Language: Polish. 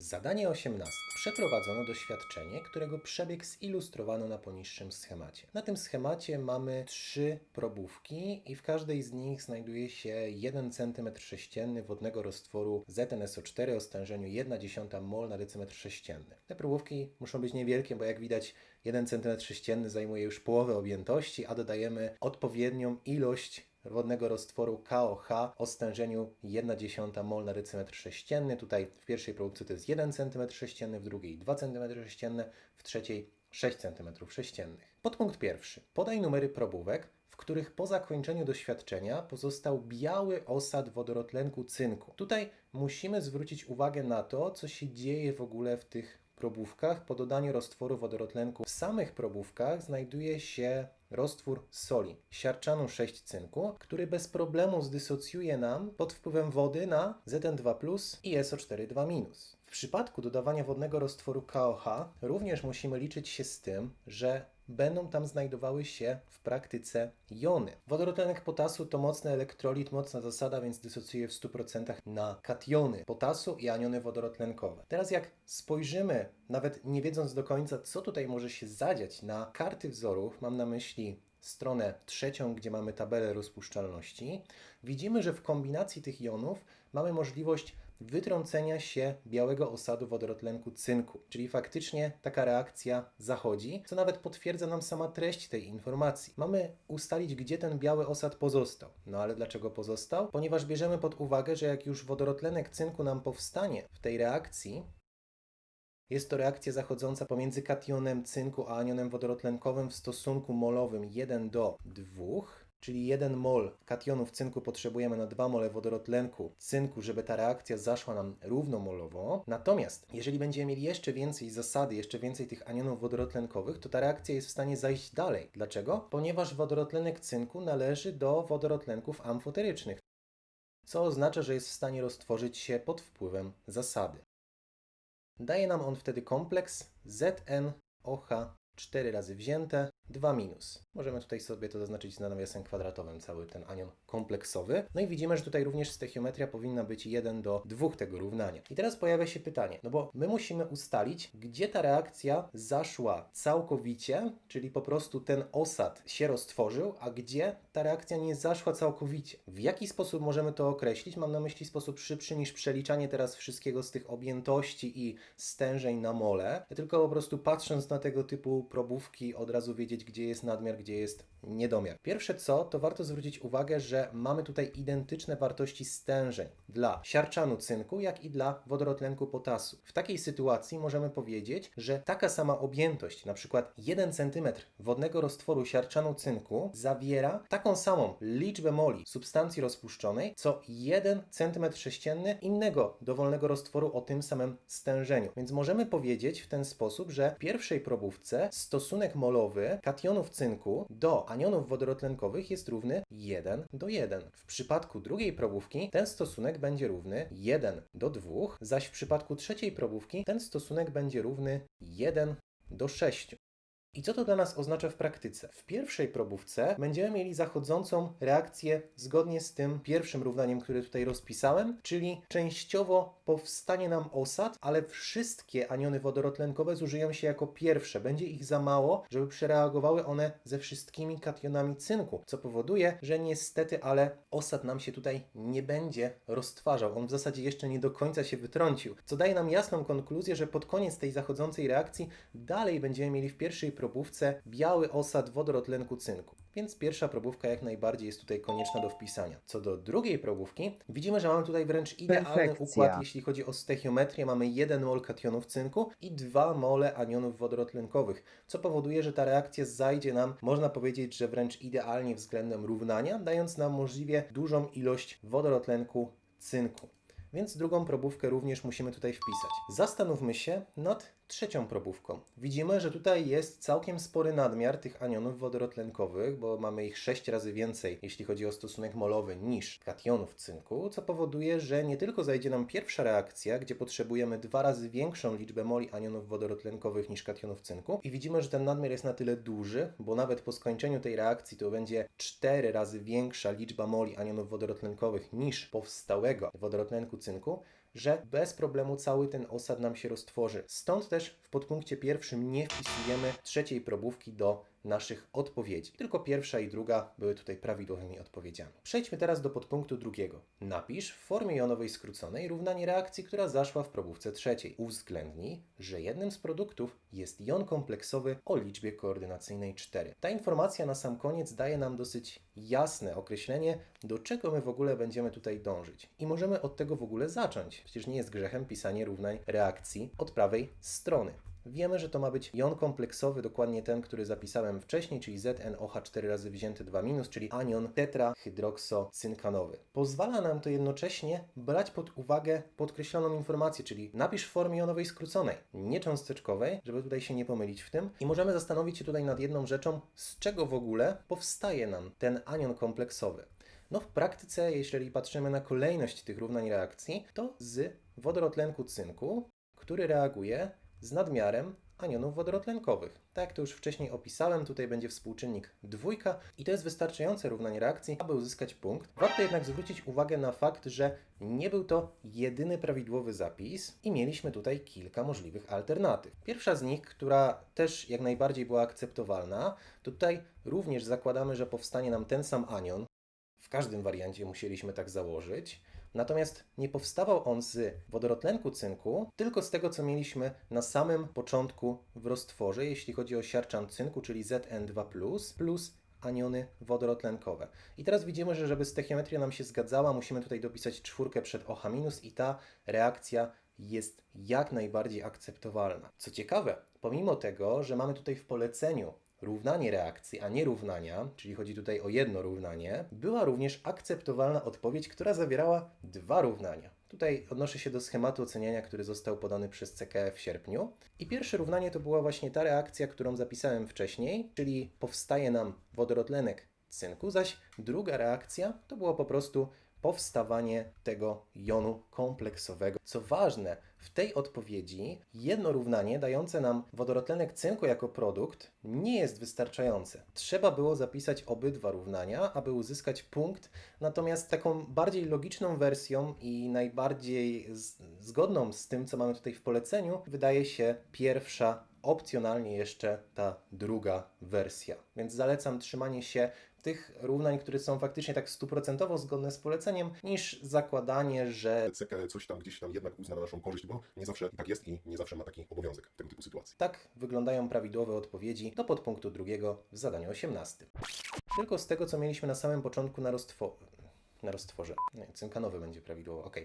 Zadanie 18. Przeprowadzono doświadczenie, którego przebieg zilustrowano na poniższym schemacie. Na tym schemacie mamy trzy probówki i w każdej z nich znajduje się 1 cm sześcienny wodnego roztworu ZnSO4 o stężeniu 1,1 mol na decymetr sześcienny. Te probówki muszą być niewielkie, bo jak widać 1 cm sześcienny zajmuje już połowę objętości, a dodajemy odpowiednią ilość wodnego roztworu KOH o stężeniu 1,1 mol na decymetr sześcienny. Tutaj w pierwszej próbce to jest 1 cm sześcienny, w drugiej 2 cm sześcienne, w trzeciej 6 cm sześciennych. Podpunkt pierwszy. Podaj numery probówek, w których po zakończeniu doświadczenia pozostał biały osad wodorotlenku cynku. Tutaj musimy zwrócić uwagę na to, co się dzieje w ogóle w tych probówkach po dodaniu roztworu wodorotlenku. W samych probówkach znajduje się roztwór soli, siarczanu 6 cynku, który bez problemu zdysocjuje nam pod wpływem wody na Zn2+, i SO4 W przypadku dodawania wodnego roztworu KOH również musimy liczyć się z tym, że będą tam znajdowały się w praktyce jony. Wodorotlenek potasu to mocny elektrolit, mocna zasada, więc dysocjuje w 100% na kationy potasu i aniony wodorotlenkowe. Teraz jak spojrzymy, nawet nie wiedząc do końca, co tutaj może się zadziać na karty wzorów, mam na myśli stronę trzecią, gdzie mamy tabelę rozpuszczalności, widzimy, że w kombinacji tych jonów mamy możliwość wytrącenia się białego osadu wodorotlenku cynku. Czyli faktycznie taka reakcja zachodzi, co nawet potwierdza nam sama treść tej informacji. Mamy ustalić, gdzie ten biały osad pozostał. No ale dlaczego pozostał? Ponieważ bierzemy pod uwagę, że jak już wodorotlenek cynku nam powstanie w tej reakcji, jest to reakcja zachodząca pomiędzy kationem cynku a anionem wodorotlenkowym w stosunku molowym 1 do 2 czyli 1 mol kationów cynku potrzebujemy na 2 mole wodorotlenku cynku, żeby ta reakcja zaszła nam równomolowo. Natomiast jeżeli będziemy mieli jeszcze więcej zasady, jeszcze więcej tych anionów wodorotlenkowych, to ta reakcja jest w stanie zajść dalej. Dlaczego? Ponieważ wodorotlenek cynku należy do wodorotlenków amfoterycznych, co oznacza, że jest w stanie roztworzyć się pod wpływem zasady. Daje nam on wtedy kompleks ZnOH 4 razy wzięte 2 minus. Możemy tutaj sobie to zaznaczyć z nawiasem kwadratowym, cały ten anion kompleksowy. No i widzimy, że tutaj również stechiometria powinna być 1 do 2 tego równania. I teraz pojawia się pytanie, no bo my musimy ustalić, gdzie ta reakcja zaszła całkowicie, czyli po prostu ten osad się roztworzył, a gdzie ta reakcja nie zaszła całkowicie. W jaki sposób możemy to określić? Mam na myśli sposób szybszy niż przeliczanie teraz wszystkiego z tych objętości i stężeń na mole, tylko po prostu patrząc na tego typu probówki od razu wiedzieć, gdzie jest nadmiar, gdzie jest niedomiar. Pierwsze co, to warto zwrócić uwagę, że mamy tutaj identyczne wartości stężeń dla siarczanu cynku, jak i dla wodorotlenku potasu. W takiej sytuacji możemy powiedzieć, że taka sama objętość, na przykład 1 cm wodnego roztworu siarczanu cynku zawiera taką samą liczbę moli substancji rozpuszczonej, co 1 cm sześcienny innego dowolnego roztworu o tym samym stężeniu. Więc możemy powiedzieć w ten sposób, że w pierwszej probówce stosunek molowy kationów cynku do anionów wodorotlenkowych jest równy 1 do 1. W przypadku drugiej probówki ten stosunek będzie równy 1 do 2, zaś w przypadku trzeciej probówki ten stosunek będzie równy 1 do 6. I co to dla nas oznacza w praktyce? W pierwszej probówce będziemy mieli zachodzącą reakcję zgodnie z tym pierwszym równaniem, które tutaj rozpisałem, czyli częściowo powstanie nam osad, ale wszystkie aniony wodorotlenkowe zużyją się jako pierwsze. Będzie ich za mało, żeby przereagowały one ze wszystkimi kationami cynku, co powoduje, że niestety, ale osad nam się tutaj nie będzie roztwarzał. On w zasadzie jeszcze nie do końca się wytrącił, co daje nam jasną konkluzję, że pod koniec tej zachodzącej reakcji dalej będziemy mieli w pierwszej probówce biały osad wodorotlenku cynku. Więc pierwsza probówka jak najbardziej jest tutaj konieczna do wpisania. Co do drugiej probówki, widzimy, że mamy tutaj wręcz idealny Perfekcja. układ, jeśli chodzi o stechiometrię. Mamy 1 mol kationów cynku i 2 mole anionów wodorotlenkowych, co powoduje, że ta reakcja zajdzie nam, można powiedzieć, że wręcz idealnie względem równania, dając nam możliwie dużą ilość wodorotlenku cynku. Więc drugą probówkę również musimy tutaj wpisać. Zastanówmy się nad trzecią probówką. Widzimy, że tutaj jest całkiem spory nadmiar tych anionów wodorotlenkowych, bo mamy ich 6 razy więcej, jeśli chodzi o stosunek molowy, niż kationów cynku, co powoduje, że nie tylko zajdzie nam pierwsza reakcja, gdzie potrzebujemy dwa razy większą liczbę moli anionów wodorotlenkowych niż kationów cynku i widzimy, że ten nadmiar jest na tyle duży, bo nawet po skończeniu tej reakcji to będzie 4 razy większa liczba moli anionów wodorotlenkowych niż powstałego wodorotlenku cynku, że bez problemu cały ten osad nam się roztworzy. Stąd też w podpunkcie pierwszym nie wpisujemy trzeciej probówki do naszych odpowiedzi. Tylko pierwsza i druga były tutaj prawidłowymi odpowiedziami. Przejdźmy teraz do podpunktu drugiego. Napisz w formie jonowej skróconej równanie reakcji, która zaszła w probówce trzeciej. Uwzględnij, że jednym z produktów jest jon kompleksowy o liczbie koordynacyjnej 4. Ta informacja na sam koniec daje nam dosyć jasne określenie, do czego my w ogóle będziemy tutaj dążyć. I możemy od tego w ogóle zacząć. Przecież nie jest grzechem pisanie równań reakcji od prawej strony. Wiemy, że to ma być jon kompleksowy, dokładnie ten, który zapisałem wcześniej, czyli ZnOH 4 razy wzięty 2 minus, czyli anion tetrahydroksocynkanowy. Pozwala nam to jednocześnie brać pod uwagę podkreśloną informację, czyli napisz w formie jonowej skróconej, nie cząsteczkowej, żeby tutaj się nie pomylić w tym. I możemy zastanowić się tutaj nad jedną rzeczą, z czego w ogóle powstaje nam ten anion kompleksowy. No w praktyce, jeśli patrzymy na kolejność tych równań reakcji, to z wodorotlenku cynku, który reaguje z nadmiarem anionów wodorotlenkowych. Tak jak to już wcześniej opisałem, tutaj będzie współczynnik dwójka i to jest wystarczające równanie reakcji, aby uzyskać punkt. Warto jednak zwrócić uwagę na fakt, że nie był to jedyny prawidłowy zapis i mieliśmy tutaj kilka możliwych alternatyw. Pierwsza z nich, która też jak najbardziej była akceptowalna, to tutaj również zakładamy, że powstanie nam ten sam anion, w każdym wariancie musieliśmy tak założyć. Natomiast nie powstawał on z wodorotlenku cynku, tylko z tego, co mieliśmy na samym początku w roztworze, jeśli chodzi o siarczan cynku, czyli Zn2, plus aniony wodorotlenkowe. I teraz widzimy, że żeby stechiometria nam się zgadzała, musimy tutaj dopisać czwórkę przed OH- i ta reakcja jest jak najbardziej akceptowalna. Co ciekawe, pomimo tego, że mamy tutaj w poleceniu równanie reakcji, a nie równania, czyli chodzi tutaj o jedno równanie, była również akceptowalna odpowiedź, która zawierała dwa równania. Tutaj odnoszę się do schematu oceniania, który został podany przez CKF w sierpniu. I pierwsze równanie to była właśnie ta reakcja, którą zapisałem wcześniej, czyli powstaje nam wodorotlenek cynku, zaś druga reakcja to było po prostu powstawanie tego jonu kompleksowego. Co ważne, w tej odpowiedzi jedno równanie dające nam wodorotlenek cynku jako produkt nie jest wystarczające. Trzeba było zapisać obydwa równania, aby uzyskać punkt, natomiast taką bardziej logiczną wersją i najbardziej z- zgodną z tym, co mamy tutaj w poleceniu, wydaje się pierwsza, opcjonalnie jeszcze ta druga wersja. Więc zalecam trzymanie się tych równań, które są faktycznie tak stuprocentowo zgodne z poleceniem, niż zakładanie, że CK coś tam gdzieś tam jednak uzna na naszą korzyść, bo nie zawsze tak jest i nie zawsze ma taki obowiązek w tego typu sytuacji. Tak wyglądają prawidłowe odpowiedzi do podpunktu drugiego w zadaniu 18. Tylko z tego, co mieliśmy na samym początku na, roztwo... na roztworze. Nie, cynkanowy będzie prawidłowo, ok.